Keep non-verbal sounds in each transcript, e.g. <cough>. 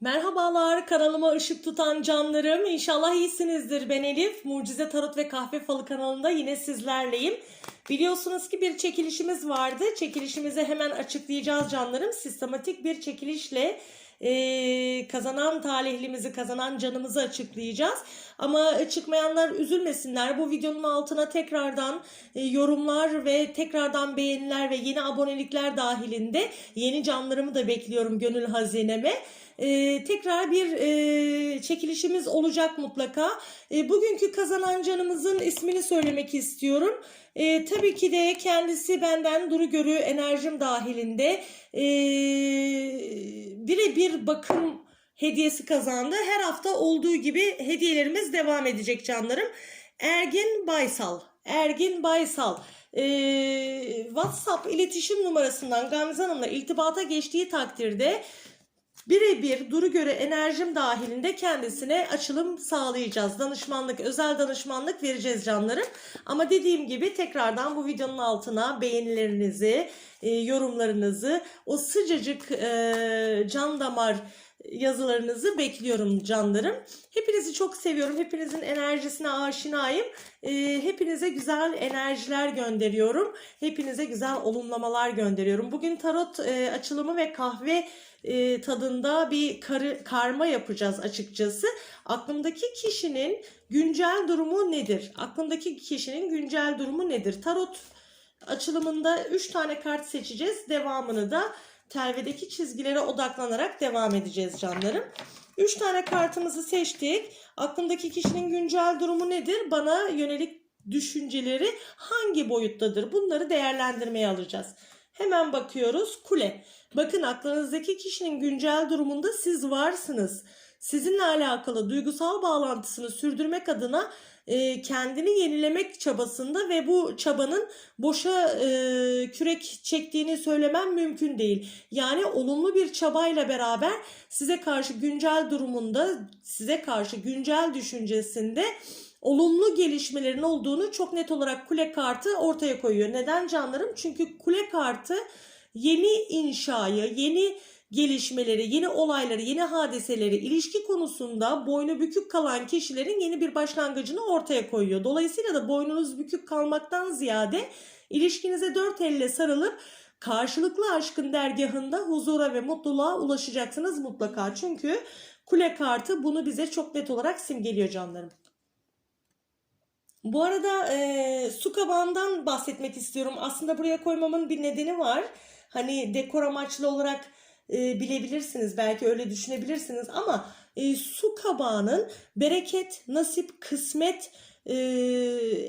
Merhabalar kanalıma ışık tutan canlarım. İnşallah iyisinizdir. Ben Elif. Mucize Tarot ve Kahve Falı kanalında yine sizlerleyim. Biliyorsunuz ki bir çekilişimiz vardı. Çekilişimizi hemen açıklayacağız canlarım. Sistematik bir çekilişle e, kazanan talihlimizi, kazanan canımızı açıklayacağız. Ama çıkmayanlar üzülmesinler. Bu videonun altına tekrardan e, yorumlar ve tekrardan beğeniler ve yeni abonelikler dahilinde yeni canlarımı da bekliyorum gönül hazineme. Ee, tekrar bir e, çekilişimiz olacak mutlaka. E, bugünkü kazanan canımızın ismini söylemek istiyorum. E, tabii ki de kendisi benden duru görü enerjim dahilinde e, birebir bakım hediyesi kazandı. Her hafta olduğu gibi hediyelerimiz devam edecek canlarım. Ergin Baysal. Ergin Baysal. Ee, WhatsApp iletişim numarasından Gamze Hanım'la irtibata geçtiği takdirde birebir duru göre enerjim dahilinde kendisine açılım sağlayacağız. Danışmanlık, özel danışmanlık vereceğiz canlarım. Ama dediğim gibi tekrardan bu videonun altına beğenilerinizi, e, yorumlarınızı, o sıcacık e, can damar yazılarınızı bekliyorum canlarım. Hepinizi çok seviyorum. Hepinizin enerjisine aşinayım. E, hepinize güzel enerjiler gönderiyorum. Hepinize güzel olumlamalar gönderiyorum. Bugün tarot e, açılımı ve kahve e, tadında bir karı, karma yapacağız açıkçası. Aklımdaki kişinin güncel durumu nedir? Aklımdaki kişinin güncel durumu nedir? Tarot açılımında 3 tane kart seçeceğiz. Devamını da telvedeki çizgilere odaklanarak devam edeceğiz canlarım. 3 tane kartımızı seçtik. Aklımdaki kişinin güncel durumu nedir? Bana yönelik düşünceleri hangi boyuttadır? Bunları değerlendirmeye alacağız. Hemen bakıyoruz. Kule. Bakın aklınızdaki kişinin güncel durumunda siz varsınız. Sizinle alakalı duygusal bağlantısını sürdürmek adına e, kendini yenilemek çabasında ve bu çabanın boşa e, kürek çektiğini söylemem mümkün değil. Yani olumlu bir çabayla beraber size karşı güncel durumunda, size karşı güncel düşüncesinde olumlu gelişmelerin olduğunu çok net olarak kule kartı ortaya koyuyor. Neden canlarım? Çünkü kule kartı yeni inşayı, yeni gelişmeleri, yeni olayları, yeni hadiseleri, ilişki konusunda boynu bükük kalan kişilerin yeni bir başlangıcını ortaya koyuyor. Dolayısıyla da boynunuz bükük kalmaktan ziyade ilişkinize dört elle sarılıp karşılıklı aşkın dergahında huzura ve mutluluğa ulaşacaksınız mutlaka. Çünkü kule kartı bunu bize çok net olarak simgeliyor canlarım. Bu arada e, su kabağından bahsetmek istiyorum. Aslında buraya koymamın bir nedeni var. Hani dekor amaçlı olarak e, bilebilirsiniz. Belki öyle düşünebilirsiniz. Ama e, su kabağının bereket, nasip, kısmet e,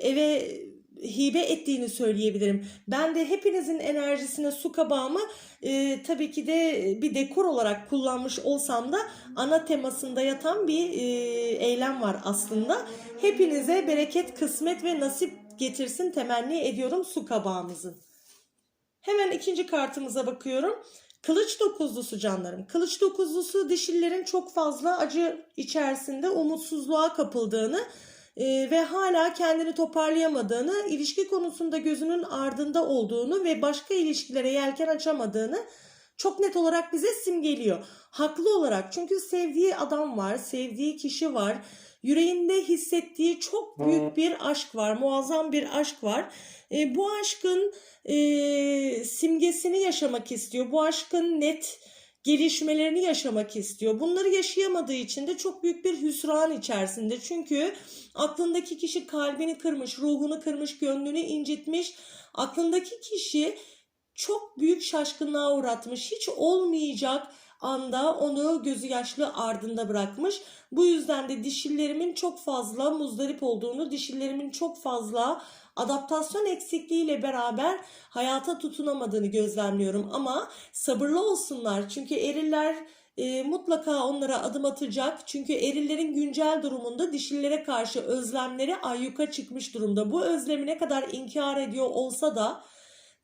eve hibe ettiğini söyleyebilirim. Ben de hepinizin enerjisine su kabağımı e, tabii ki de bir dekor olarak kullanmış olsam da ana temasında yatan bir e, eylem var aslında. Hepinize bereket, kısmet ve nasip getirsin temenni ediyorum su kabağımızın. Hemen ikinci kartımıza bakıyorum. Kılıç dokuzlusu canlarım. Kılıç dokuzlusu dişillerin çok fazla acı içerisinde umutsuzluğa kapıldığını e, ve hala kendini toparlayamadığını, ilişki konusunda gözünün ardında olduğunu ve başka ilişkilere yelken açamadığını çok net olarak bize simgeliyor. Haklı olarak çünkü sevdiği adam var, sevdiği kişi var. Yüreğinde hissettiği çok büyük bir aşk var, muazzam bir aşk var. E, bu aşkın e, simgesini yaşamak istiyor. Bu aşkın net gelişmelerini yaşamak istiyor. Bunları yaşayamadığı için de çok büyük bir hüsran içerisinde. Çünkü aklındaki kişi kalbini kırmış, ruhunu kırmış, gönlünü incitmiş. Aklındaki kişi çok büyük şaşkınlığa uğratmış. Hiç olmayacak anda onu gözü yaşlı ardında bırakmış. Bu yüzden de dişillerimin çok fazla muzdarip olduğunu, dişillerimin çok fazla adaptasyon eksikliğiyle beraber hayata tutunamadığını gözlemliyorum. Ama sabırlı olsunlar çünkü eriller e, mutlaka onlara adım atacak. Çünkü erillerin güncel durumunda dişillere karşı özlemleri ayyuka çıkmış durumda. Bu özlemi ne kadar inkar ediyor olsa da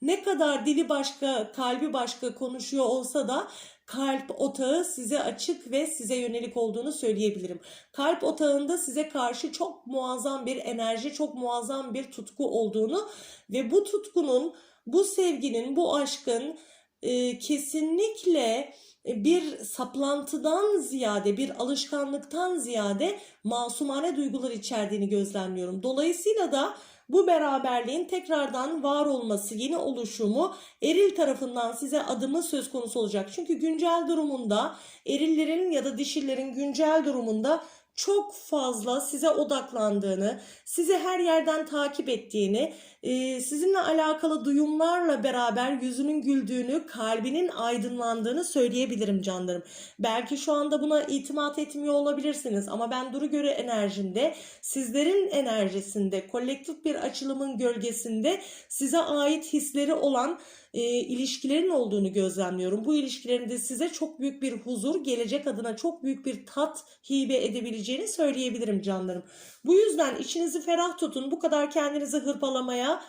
ne kadar dili başka, kalbi başka konuşuyor olsa da kalp otağı size açık ve size yönelik olduğunu söyleyebilirim. Kalp otağında size karşı çok muazzam bir enerji, çok muazzam bir tutku olduğunu ve bu tutkunun, bu sevginin, bu aşkın e, kesinlikle bir saplantıdan ziyade, bir alışkanlıktan ziyade masumane duygular içerdiğini gözlemliyorum. Dolayısıyla da bu beraberliğin tekrardan var olması, yeni oluşumu eril tarafından size adımı söz konusu olacak. Çünkü güncel durumunda erillerin ya da dişillerin güncel durumunda çok fazla size odaklandığını, sizi her yerden takip ettiğini, e, sizinle alakalı duyumlarla beraber yüzünün güldüğünü, kalbinin aydınlandığını söyleyebilirim canlarım. Belki şu anda buna itimat etmiyor olabilirsiniz ama ben Duru Göre enerjinde, sizlerin enerjisinde, kolektif bir açılımın gölgesinde size ait hisleri olan e, ilişkilerin olduğunu gözlemliyorum. Bu ilişkilerin de size çok büyük bir huzur, gelecek adına çok büyük bir tat hibe edebileceğini söyleyebilirim canlarım. Bu yüzden içinizi ferah tutun. Bu kadar kendinizi hırpalamaya,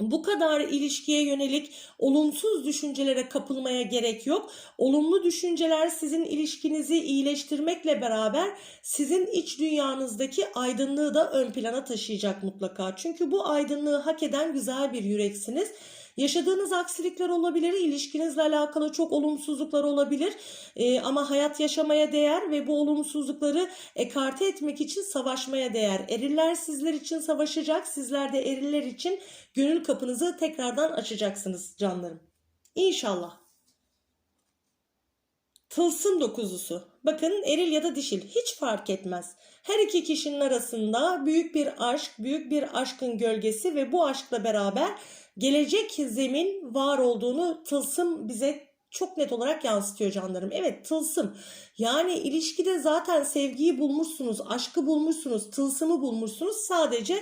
bu kadar ilişkiye yönelik olumsuz düşüncelere kapılmaya gerek yok. Olumlu düşünceler sizin ilişkinizi iyileştirmekle beraber sizin iç dünyanızdaki aydınlığı da ön plana taşıyacak mutlaka. Çünkü bu aydınlığı hak eden güzel bir yüreksiniz. Yaşadığınız aksilikler olabilir, ilişkinizle alakalı çok olumsuzluklar olabilir Ee, ama hayat yaşamaya değer ve bu olumsuzlukları ekarte etmek için savaşmaya değer. Eriller sizler için savaşacak, sizler de eriller için gönül kapınızı tekrardan açacaksınız canlarım. İnşallah. Tılsım dokuzusu. Bakın eril ya da dişil hiç fark etmez. Her iki kişinin arasında büyük bir aşk, büyük bir aşkın gölgesi ve bu aşkla beraber gelecek zemin var olduğunu tılsım bize çok net olarak yansıtıyor canlarım. Evet tılsım. Yani ilişkide zaten sevgiyi bulmuşsunuz, aşkı bulmuşsunuz, tılsımı bulmuşsunuz. Sadece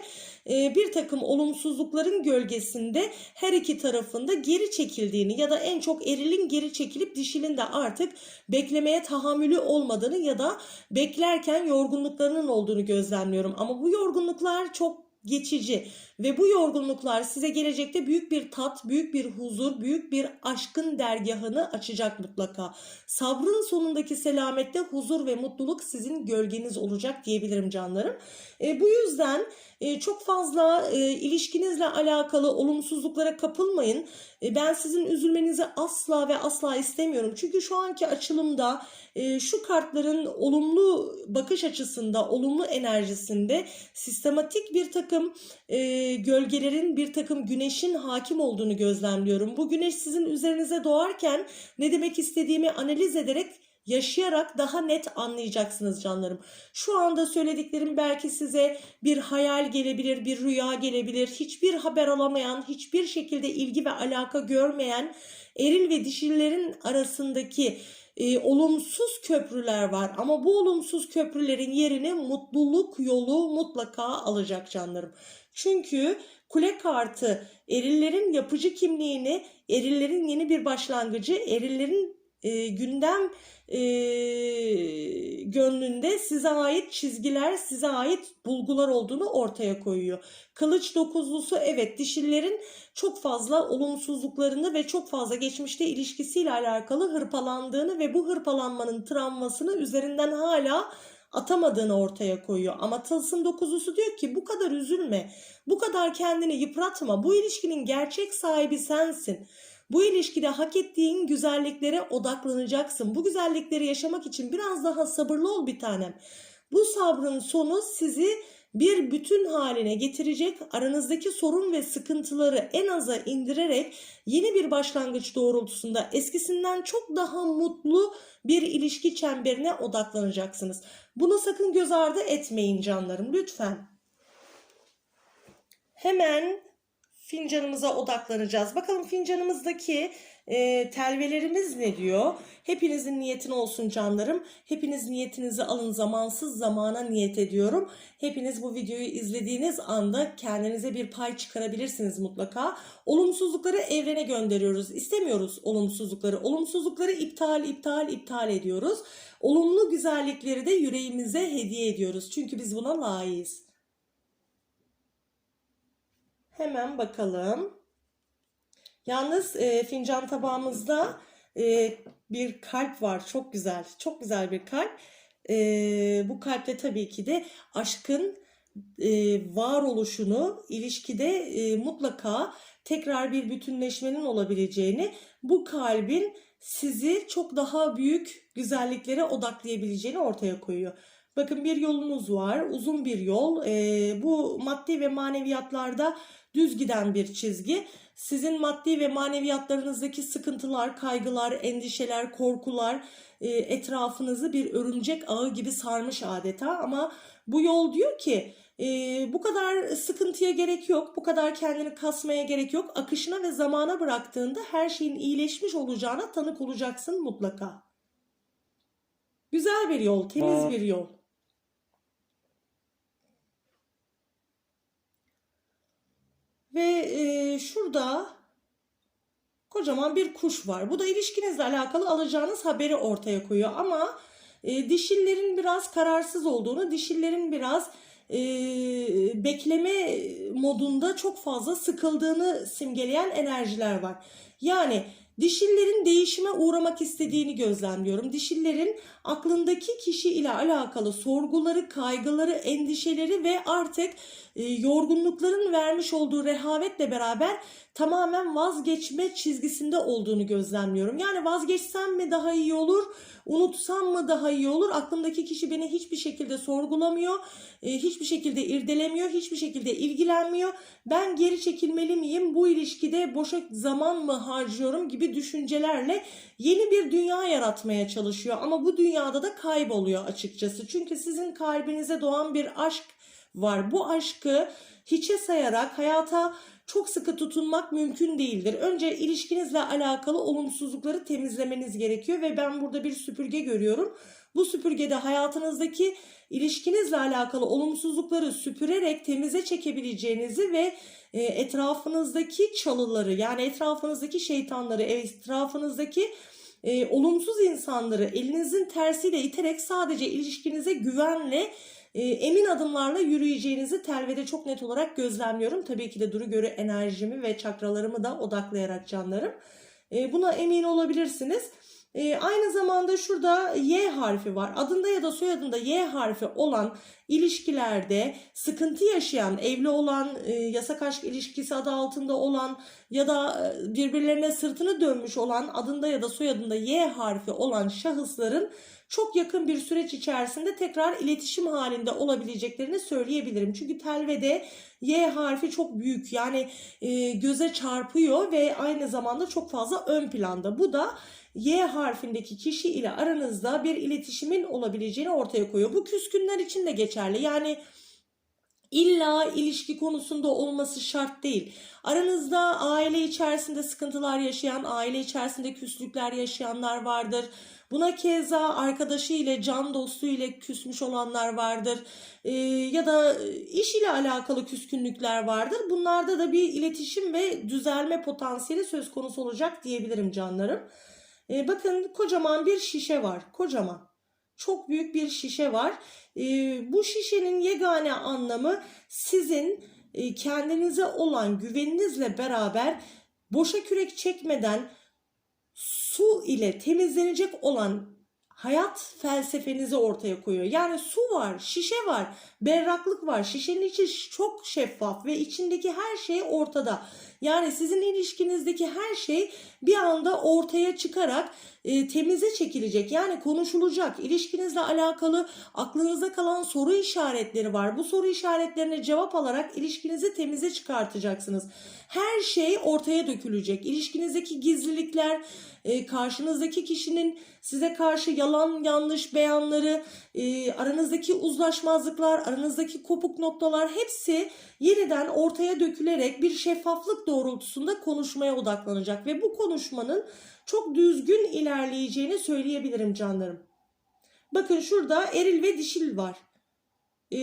e, bir takım olumsuzlukların gölgesinde her iki tarafında geri çekildiğini ya da en çok erilin geri çekilip dişilin de artık beklemeye tahammülü olmadığını ya da beklerken yorgunluklarının olduğunu gözlemliyorum. Ama bu yorgunluklar çok geçici ve bu yorgunluklar size gelecekte büyük bir tat, büyük bir huzur, büyük bir aşkın dergahını açacak mutlaka. Sabrın sonundaki selamette huzur ve mutluluk sizin gölgeniz olacak diyebilirim canlarım. E, bu yüzden e, çok fazla e, ilişkinizle alakalı olumsuzluklara kapılmayın. E, ben sizin üzülmenizi asla ve asla istemiyorum. Çünkü şu anki açılımda e, şu kartların olumlu bakış açısında, olumlu enerjisinde sistematik bir takım e, gölgelerin, bir takım güneşin hakim olduğunu gözlemliyorum. Bu güneş sizin üzerinize doğarken ne demek istediğimi analiz ederek yaşayarak daha net anlayacaksınız canlarım. Şu anda söylediklerim belki size bir hayal gelebilir, bir rüya gelebilir. Hiçbir haber alamayan, hiçbir şekilde ilgi ve alaka görmeyen eril ve dişillerin arasındaki e, olumsuz köprüler var ama bu olumsuz köprülerin yerini mutluluk yolu mutlaka alacak canlarım. Çünkü kule kartı erillerin yapıcı kimliğini, erillerin yeni bir başlangıcı, erillerin e, gündem e, gönlünde size ait çizgiler, size ait bulgular olduğunu ortaya koyuyor. Kılıç dokuzlusu evet dişillerin çok fazla olumsuzluklarını ve çok fazla geçmişte ilişkisiyle alakalı hırpalandığını ve bu hırpalanmanın travmasını üzerinden hala atamadığını ortaya koyuyor. Ama tılsım dokuzusu diyor ki bu kadar üzülme, bu kadar kendini yıpratma. Bu ilişkinin gerçek sahibi sensin. Bu ilişkide hak ettiğin güzelliklere odaklanacaksın. Bu güzellikleri yaşamak için biraz daha sabırlı ol bir tanem. Bu sabrın sonu sizi bir bütün haline getirecek, aranızdaki sorun ve sıkıntıları en aza indirerek yeni bir başlangıç doğrultusunda eskisinden çok daha mutlu bir ilişki çemberine odaklanacaksınız. Bunu sakın göz ardı etmeyin canlarım lütfen. Hemen fincanımıza odaklanacağız. Bakalım fincanımızdaki e, telvelerimiz ne diyor? Hepinizin niyetin olsun canlarım. Hepiniz niyetinizi alın zamansız zamana niyet ediyorum. Hepiniz bu videoyu izlediğiniz anda kendinize bir pay çıkarabilirsiniz mutlaka. Olumsuzlukları evrene gönderiyoruz. İstemiyoruz olumsuzlukları. Olumsuzlukları iptal, iptal, iptal ediyoruz. Olumlu güzellikleri de yüreğimize hediye ediyoruz. Çünkü biz buna layığız. Hemen bakalım. Yalnız e, fincan tabağımızda e, bir kalp var. Çok güzel. Çok güzel bir kalp. E, bu kalpte tabii ki de aşkın e, varoluşunu ilişkide e, mutlaka tekrar bir bütünleşmenin olabileceğini, bu kalbin sizi çok daha büyük güzelliklere odaklayabileceğini ortaya koyuyor. Bakın bir yolunuz var, uzun bir yol. Ee, bu maddi ve maneviyatlarda düz giden bir çizgi. Sizin maddi ve maneviyatlarınızdaki sıkıntılar, kaygılar, endişeler, korkular e, etrafınızı bir örümcek ağı gibi sarmış adeta. Ama bu yol diyor ki e, bu kadar sıkıntıya gerek yok, bu kadar kendini kasmaya gerek yok. Akışına ve zamana bıraktığında her şeyin iyileşmiş olacağına tanık olacaksın mutlaka. Güzel bir yol, temiz bir yol. Ve e, şurada kocaman bir kuş var. Bu da ilişkinizle alakalı alacağınız haberi ortaya koyuyor. Ama e, dişillerin biraz kararsız olduğunu, dişillerin biraz e, bekleme modunda çok fazla sıkıldığını simgeleyen enerjiler var. Yani dişillerin değişime uğramak istediğini gözlemliyorum. Dişillerin aklındaki kişi ile alakalı sorguları, kaygıları, endişeleri ve artık e, yorgunlukların vermiş olduğu rehavetle beraber tamamen vazgeçme çizgisinde olduğunu gözlemliyorum. Yani vazgeçsem mi daha iyi olur, unutsam mı daha iyi olur? Aklımdaki kişi beni hiçbir şekilde sorgulamıyor, e, hiçbir şekilde irdelemiyor, hiçbir şekilde ilgilenmiyor. Ben geri çekilmeli miyim? Bu ilişkide boşa zaman mı harcıyorum gibi düşüncelerle yeni bir dünya yaratmaya çalışıyor. Ama bu dünyada da kayboluyor açıkçası. Çünkü sizin kalbinize doğan bir aşk var. Bu aşkı hiçe sayarak hayata çok sıkı tutunmak mümkün değildir. Önce ilişkinizle alakalı olumsuzlukları temizlemeniz gerekiyor ve ben burada bir süpürge görüyorum. Bu süpürgede hayatınızdaki ilişkinizle alakalı olumsuzlukları süpürerek temize çekebileceğinizi ve e, etrafınızdaki çalıları yani etrafınızdaki şeytanları, etrafınızdaki e, olumsuz insanları elinizin tersiyle iterek sadece ilişkinize güvenle e, emin adımlarla yürüyeceğinizi telvede çok net olarak gözlemliyorum. Tabii ki de duru göre enerjimi ve çakralarımı da odaklayarak canlarım. E, buna emin olabilirsiniz. E, aynı zamanda şurada Y harfi var. Adında ya da soyadında Y harfi olan ilişkilerde sıkıntı yaşayan, evli olan, e, yasak aşk ilişkisi adı altında olan ya da e, birbirlerine sırtını dönmüş olan adında ya da soyadında Y harfi olan şahısların çok yakın bir süreç içerisinde tekrar iletişim halinde olabileceklerini söyleyebilirim. Çünkü telvede Y harfi çok büyük yani e, göze çarpıyor ve aynı zamanda çok fazla ön planda. Bu da Y harfindeki kişi ile aranızda bir iletişimin olabileceğini ortaya koyuyor. Bu küskünler için de geçerli. Yani İlla ilişki konusunda olması şart değil. Aranızda aile içerisinde sıkıntılar yaşayan, aile içerisinde küslükler yaşayanlar vardır. Buna keza arkadaşı ile, can dostu ile küsmüş olanlar vardır. Ee, ya da iş ile alakalı küskünlükler vardır. Bunlarda da bir iletişim ve düzelme potansiyeli söz konusu olacak diyebilirim canlarım. Ee, bakın kocaman bir şişe var. Kocaman. Çok büyük bir şişe var. Ee, bu şişenin yegane anlamı sizin e, kendinize olan güveninizle beraber boşa kürek çekmeden su ile temizlenecek olan hayat felsefenizi ortaya koyuyor. Yani su var, şişe var, berraklık var. Şişenin içi çok şeffaf ve içindeki her şey ortada. Yani sizin ilişkinizdeki her şey bir anda ortaya çıkarak e, temize çekilecek. Yani konuşulacak. İlişkinizle alakalı aklınızda kalan soru işaretleri var. Bu soru işaretlerine cevap alarak ilişkinizi temize çıkartacaksınız. Her şey ortaya dökülecek. İlişkinizdeki gizlilikler, e, karşınızdaki kişinin size karşı yalan yanlış beyanları, e, aranızdaki uzlaşmazlıklar, aranızdaki kopuk noktalar hepsi yeniden ortaya dökülerek bir şeffaflık doğrultusunda konuşmaya odaklanacak ve bu konuşmanın çok düzgün ilerleyeceğini söyleyebilirim canlarım. Bakın şurada eril ve dişil var. Ee,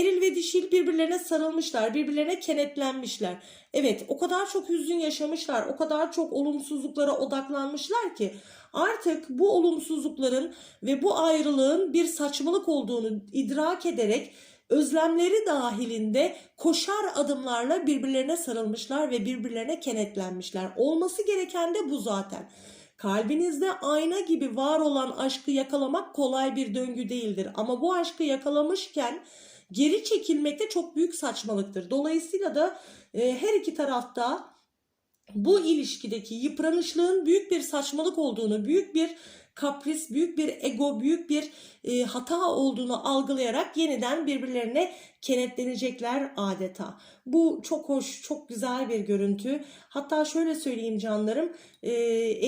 eril ve dişil birbirlerine sarılmışlar, birbirlerine kenetlenmişler. Evet, o kadar çok hüzün yaşamışlar, o kadar çok olumsuzluklara odaklanmışlar ki artık bu olumsuzlukların ve bu ayrılığın bir saçmalık olduğunu idrak ederek özlemleri dahilinde koşar adımlarla birbirlerine sarılmışlar ve birbirlerine kenetlenmişler. Olması gereken de bu zaten. Kalbinizde ayna gibi var olan aşkı yakalamak kolay bir döngü değildir. Ama bu aşkı yakalamışken geri çekilmek de çok büyük saçmalıktır. Dolayısıyla da e, her iki tarafta bu ilişkideki yıpranışlığın büyük bir saçmalık olduğunu, büyük bir kapris, büyük bir ego, büyük bir e, hata olduğunu algılayarak yeniden birbirlerine kenetlenecekler adeta. Bu çok hoş, çok güzel bir görüntü. Hatta şöyle söyleyeyim canlarım, e,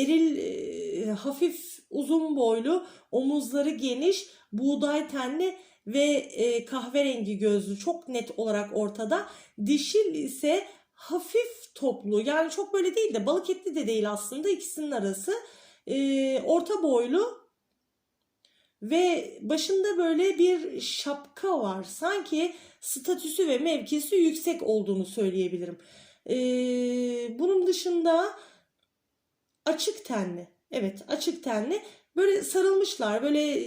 eril e, hafif uzun boylu, omuzları geniş, buğday tenli ve e, kahverengi gözlü çok net olarak ortada. Dişil ise hafif toplu yani çok böyle değil de balık etli de değil aslında ikisinin arası. E, orta boylu ve başında böyle bir şapka var. Sanki statüsü ve mevkisi yüksek olduğunu söyleyebilirim. E, bunun dışında açık tenli. Evet açık tenli. Böyle sarılmışlar. Böyle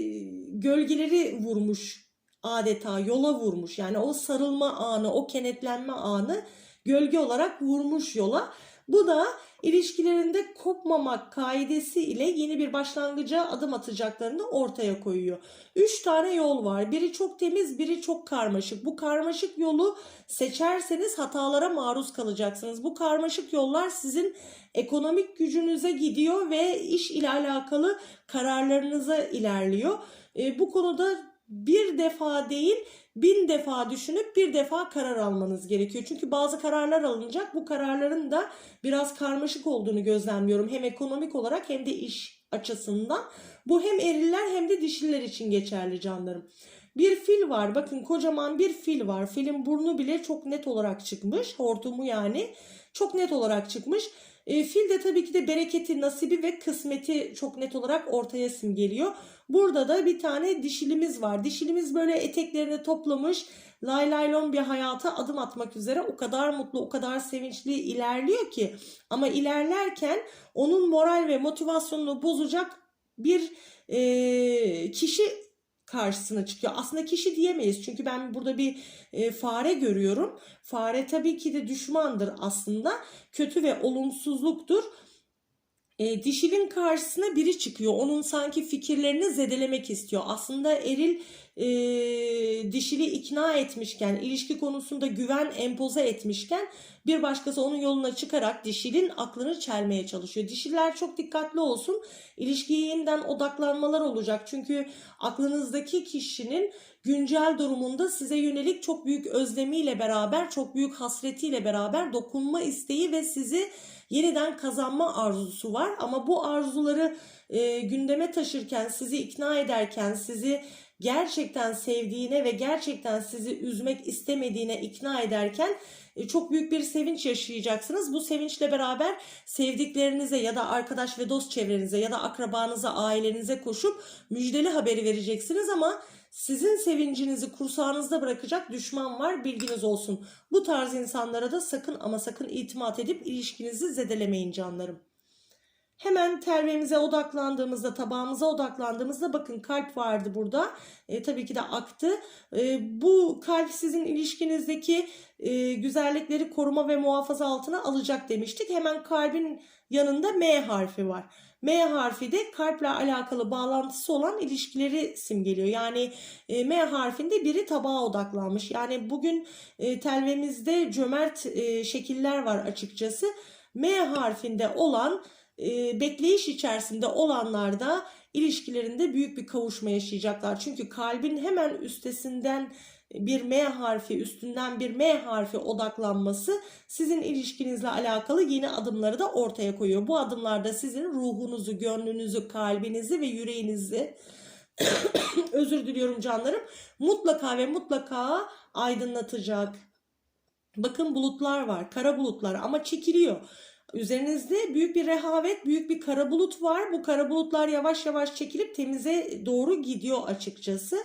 gölgeleri vurmuş adeta yola vurmuş. Yani o sarılma anı, o kenetlenme anı gölge olarak vurmuş yola. Bu da ilişkilerinde kopmamak kaidesi ile yeni bir başlangıca adım atacaklarını ortaya koyuyor. Üç tane yol var. Biri çok temiz, biri çok karmaşık. Bu karmaşık yolu seçerseniz hatalara maruz kalacaksınız. Bu karmaşık yollar sizin ekonomik gücünüze gidiyor ve iş ile alakalı kararlarınıza ilerliyor. E, bu konuda bir defa değil bin defa düşünüp bir defa karar almanız gerekiyor. Çünkü bazı kararlar alınacak. Bu kararların da biraz karmaşık olduğunu gözlemliyorum. Hem ekonomik olarak hem de iş açısından. Bu hem eriller hem de dişiler için geçerli canlarım. Bir fil var. Bakın kocaman bir fil var. Filin burnu bile çok net olarak çıkmış. Hortumu yani çok net olarak çıkmış. E, fil de tabii ki de bereketi, nasibi ve kısmeti çok net olarak ortaya simgeliyor. Burada da bir tane dişilimiz var. Dişilimiz böyle eteklerini toplamış, lay lay lon bir hayata adım atmak üzere o kadar mutlu, o kadar sevinçli ilerliyor ki. Ama ilerlerken onun moral ve motivasyonunu bozacak bir e, kişi karşısına çıkıyor. Aslında kişi diyemeyiz çünkü ben burada bir e, fare görüyorum. Fare tabii ki de düşmandır aslında. Kötü ve olumsuzluktur. E, dişilin karşısına biri çıkıyor. Onun sanki fikirlerini zedelemek istiyor. Aslında eril e, dişili ikna etmişken, ilişki konusunda güven empoze etmişken bir başkası onun yoluna çıkarak dişilin aklını çelmeye çalışıyor. Dişiler çok dikkatli olsun. İlişkiye yeniden odaklanmalar olacak. Çünkü aklınızdaki kişinin güncel durumunda size yönelik çok büyük özlemiyle beraber, çok büyük hasretiyle beraber dokunma isteği ve sizi yeniden kazanma arzusu var. Ama bu arzuları e, gündeme taşırken, sizi ikna ederken, sizi gerçekten sevdiğine ve gerçekten sizi üzmek istemediğine ikna ederken e, çok büyük bir sevinç yaşayacaksınız. Bu sevinçle beraber sevdiklerinize ya da arkadaş ve dost çevrenize ya da akrabanıza, ailenize koşup müjdeli haberi vereceksiniz ama sizin sevincinizi kursağınızda bırakacak düşman var bilginiz olsun. Bu tarz insanlara da sakın ama sakın itimat edip ilişkinizi zedelemeyin canlarım. Hemen tervemize odaklandığımızda, tabağımıza odaklandığımızda bakın kalp vardı burada. E, tabii ki de aktı. E, bu kalp sizin ilişkinizdeki e, güzellikleri koruma ve muhafaza altına alacak demiştik. Hemen kalbin yanında M harfi var. M harfi de kalple alakalı bağlantısı olan ilişkileri simgeliyor. Yani e, M harfinde biri tabağa odaklanmış. Yani bugün e, telvemizde cömert e, şekiller var açıkçası. M harfinde olan e, bekleyiş içerisinde olanlar da ilişkilerinde büyük bir kavuşma yaşayacaklar. Çünkü kalbin hemen üstesinden bir M harfi üstünden bir M harfi odaklanması sizin ilişkinizle alakalı yeni adımları da ortaya koyuyor. Bu adımlarda sizin ruhunuzu, gönlünüzü, kalbinizi ve yüreğinizi <coughs> özür diliyorum canlarım mutlaka ve mutlaka aydınlatacak. Bakın bulutlar var, kara bulutlar ama çekiliyor. Üzerinizde büyük bir rehavet, büyük bir kara bulut var. Bu kara bulutlar yavaş yavaş çekilip temize doğru gidiyor açıkçası.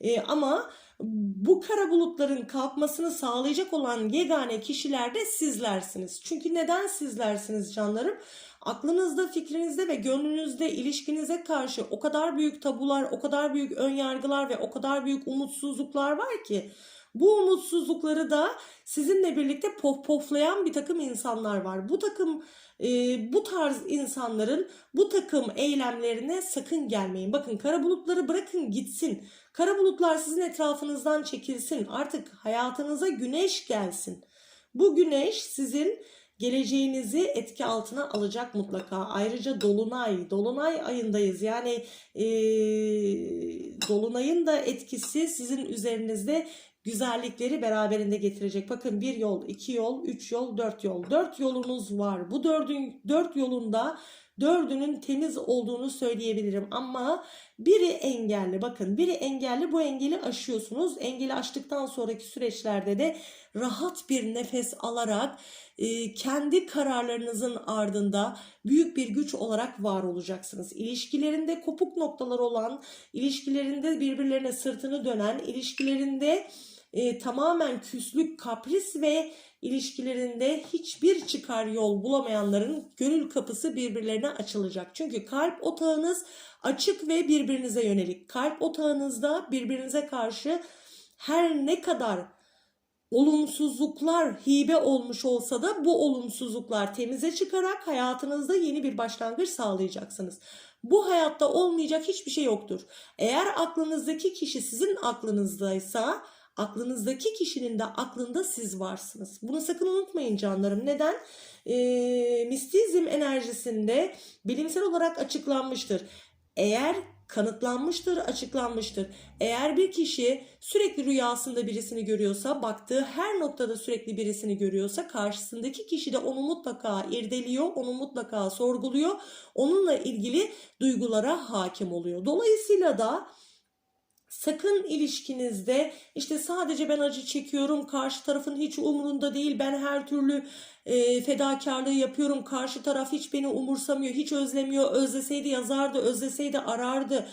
Ee, ama bu kara bulutların kalkmasını sağlayacak olan yegane kişiler de sizlersiniz. Çünkü neden sizlersiniz canlarım? Aklınızda, fikrinizde ve gönlünüzde ilişkinize karşı o kadar büyük tabular, o kadar büyük ön yargılar ve o kadar büyük umutsuzluklar var ki bu umutsuzlukları da sizinle birlikte pof poflayan bir takım insanlar var. Bu takım e, bu tarz insanların bu takım eylemlerine sakın gelmeyin. Bakın kara bulutları bırakın gitsin. Kara bulutlar sizin etrafınızdan çekilsin. Artık hayatınıza güneş gelsin. Bu güneş sizin geleceğinizi etki altına alacak mutlaka. Ayrıca dolunay, dolunay ayındayız. Yani e, dolunayın da etkisi sizin üzerinizde güzellikleri beraberinde getirecek. Bakın bir yol, iki yol, üç yol, dört yol. Dört yolunuz var. Bu dördün, dört yolunda dördünün temiz olduğunu söyleyebilirim. Ama biri engelli. Bakın biri engelli. Bu engeli aşıyorsunuz. Engeli aştıktan sonraki süreçlerde de rahat bir nefes alarak e, kendi kararlarınızın ardında büyük bir güç olarak var olacaksınız. İlişkilerinde kopuk noktalar olan, ilişkilerinde birbirlerine sırtını dönen, ilişkilerinde e, tamamen küslük, kapris ve ilişkilerinde hiçbir çıkar yol bulamayanların gönül kapısı birbirlerine açılacak. Çünkü kalp otağınız açık ve birbirinize yönelik. Kalp otağınızda birbirinize karşı her ne kadar olumsuzluklar hibe olmuş olsa da bu olumsuzluklar temize çıkarak hayatınızda yeni bir başlangıç sağlayacaksınız. Bu hayatta olmayacak hiçbir şey yoktur. Eğer aklınızdaki kişi sizin aklınızdaysa aklınızdaki kişinin de aklında siz varsınız. Bunu sakın unutmayın canlarım. Neden? Ee, mistizm enerjisinde bilimsel olarak açıklanmıştır. Eğer kanıtlanmıştır, açıklanmıştır. Eğer bir kişi sürekli rüyasında birisini görüyorsa, baktığı her noktada sürekli birisini görüyorsa, karşısındaki kişi de onu mutlaka irdeliyor, onu mutlaka sorguluyor. Onunla ilgili duygulara hakim oluyor. Dolayısıyla da Sakın ilişkinizde işte sadece ben acı çekiyorum, karşı tarafın hiç umurunda değil, ben her türlü e, fedakarlığı yapıyorum, karşı taraf hiç beni umursamıyor, hiç özlemiyor, özleseydi yazardı, özleseydi arardı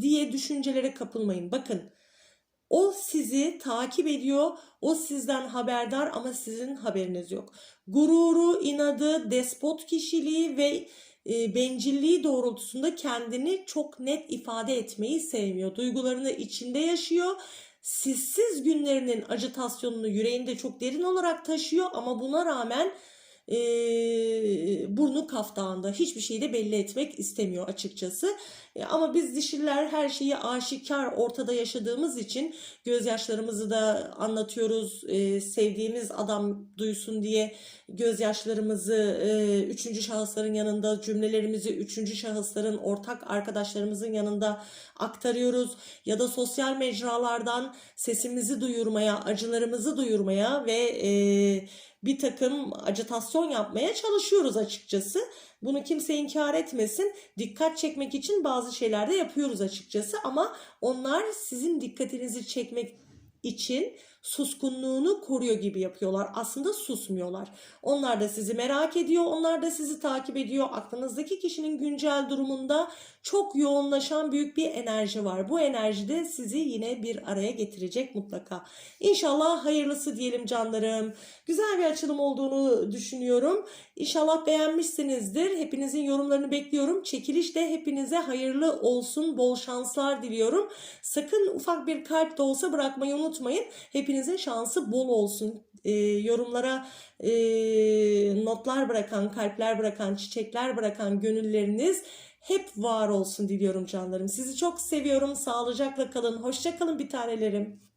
diye düşüncelere kapılmayın. Bakın o sizi takip ediyor, o sizden haberdar ama sizin haberiniz yok. Gururu, inadı, despot kişiliği ve e, bencilliği doğrultusunda kendini çok net ifade etmeyi sevmiyor. Duygularını içinde yaşıyor. Sizsiz günlerinin acıtasyonunu yüreğinde çok derin olarak taşıyor ama buna rağmen e, burnu kaftağında hiçbir şeyi de belli etmek istemiyor açıkçası. E, ama biz dişiler her şeyi aşikar ortada yaşadığımız için gözyaşlarımızı da anlatıyoruz. E, sevdiğimiz adam duysun diye gözyaşlarımızı e, üçüncü şahısların yanında cümlelerimizi üçüncü şahısların ortak arkadaşlarımızın yanında aktarıyoruz. Ya da sosyal mecralardan sesimizi duyurmaya, acılarımızı duyurmaya ve e, bir takım acitasyon yapmaya çalışıyoruz açıkçası. Bunu kimse inkar etmesin. Dikkat çekmek için bazı şeyler de yapıyoruz açıkçası ama onlar sizin dikkatinizi çekmek için suskunluğunu koruyor gibi yapıyorlar. Aslında susmuyorlar. Onlar da sizi merak ediyor. Onlar da sizi takip ediyor. Aklınızdaki kişinin güncel durumunda çok yoğunlaşan büyük bir enerji var. Bu enerji de sizi yine bir araya getirecek mutlaka. İnşallah hayırlısı diyelim canlarım. Güzel bir açılım olduğunu düşünüyorum. İnşallah beğenmişsinizdir. Hepinizin yorumlarını bekliyorum. Çekiliş de hepinize hayırlı olsun. Bol şanslar diliyorum. Sakın ufak bir kalp de olsa bırakmayı unutmayın. Hepinizin şansı bol olsun. E, yorumlara e, notlar bırakan, kalpler bırakan, çiçekler bırakan gönülleriniz hep var olsun diliyorum canlarım. Sizi çok seviyorum. Sağlıcakla kalın. Hoşça kalın bir tanelerim.